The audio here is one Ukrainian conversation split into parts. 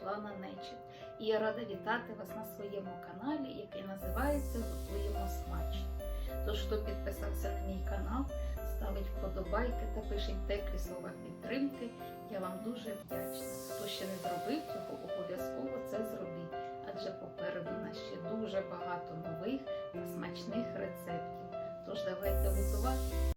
Світлана Нечит. І я рада вітати вас на своєму каналі, який називається Готуємо смачно. Тож, хто підписався на мій канал, ставить вподобайки та пише теплі слова підтримки, я вам дуже вдячна. Хто ще не зробив цього, обов'язково це зробіть, адже попереду нас ще дуже багато нових та смачних рецептів.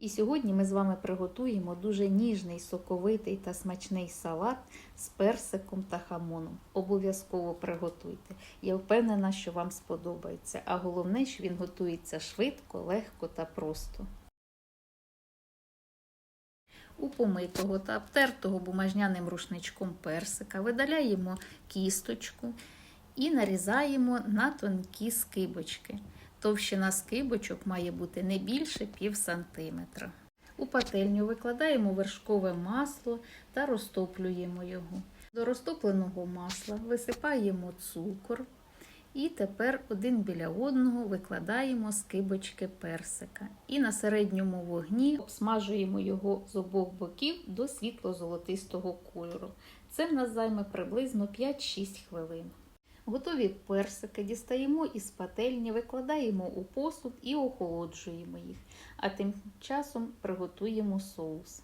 І сьогодні ми з вами приготуємо дуже ніжний, соковитий та смачний салат з персиком та хамоном. Обов'язково приготуйте. Я впевнена, що вам сподобається. А головне, що він готується швидко, легко та просто. У помитого та обтертого бумажняним рушничком персика видаляємо кісточку і нарізаємо на тонкі скибочки. Товщина скибочок має бути не більше пів сантиметра. У пательню викладаємо вершкове масло та розтоплюємо його. До розтопленого масла висипаємо цукор і тепер один біля одного викладаємо скибочки персика. І на середньому вогні обсмажуємо його з обох боків до світло-золотистого кольору. Це в нас займе приблизно 5-6 хвилин. Готові персики дістаємо із пательні, викладаємо у посуд і охолоджуємо їх, а тим часом приготуємо соус.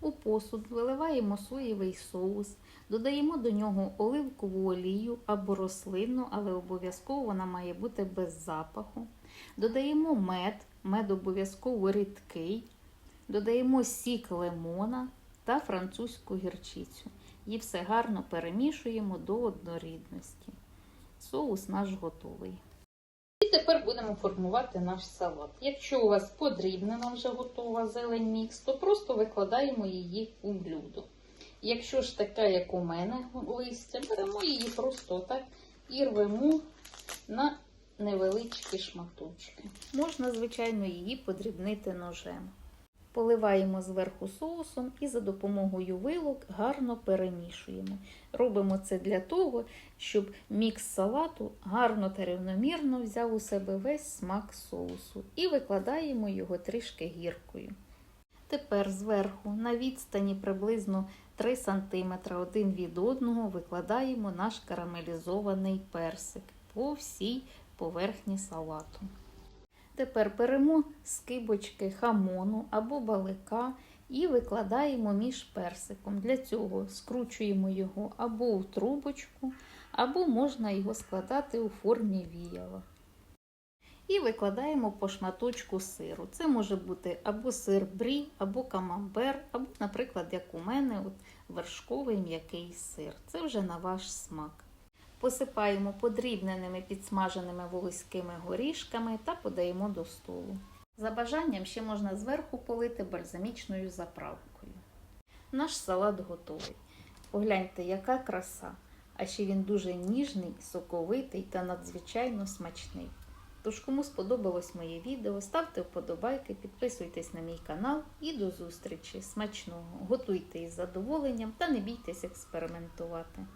У посуд виливаємо соєвий соус, додаємо до нього оливкову олію або рослинну, але обов'язково вона має бути без запаху. Додаємо мед, мед обов'язково рідкий, додаємо сік лимона та французьку гірчицю. І все гарно перемішуємо до однорідності. Соус наш готовий. І тепер будемо формувати наш салат. Якщо у вас подрібнена вже готова зелень мікс, то просто викладаємо її у блюдо. Якщо ж така, як у мене листя, беремо її просто так і рвемо на невеличкі шматочки. Можна, звичайно, її подрібнити ножем. Поливаємо зверху соусом і за допомогою вилок гарно перемішуємо. Робимо це для того, щоб мікс салату гарно та рівномірно взяв у себе весь смак соусу і викладаємо його трішки гіркою. Тепер зверху на відстані приблизно 3 см один від одного викладаємо наш карамелізований персик по всій поверхні салату. Тепер беремо скибочки хамону або балика і викладаємо між персиком. Для цього скручуємо його або у трубочку, або можна його складати у формі віяла. І викладаємо по шматочку сиру. Це може бути або сир брі, або камамбер, або, наприклад, як у мене, от вершковий м'який сир. Це вже на ваш смак. Посипаємо подрібненими підсмаженими волоськими горішками та подаємо до столу. За бажанням ще можна зверху полити бальзамічною заправкою. Наш салат готовий. Погляньте, яка краса! А ще він дуже ніжний, соковитий та надзвичайно смачний. Тож, кому сподобалось моє відео, ставте вподобайки, підписуйтесь на мій канал і до зустрічі! Смачного! Готуйте із задоволенням та не бійтесь експериментувати!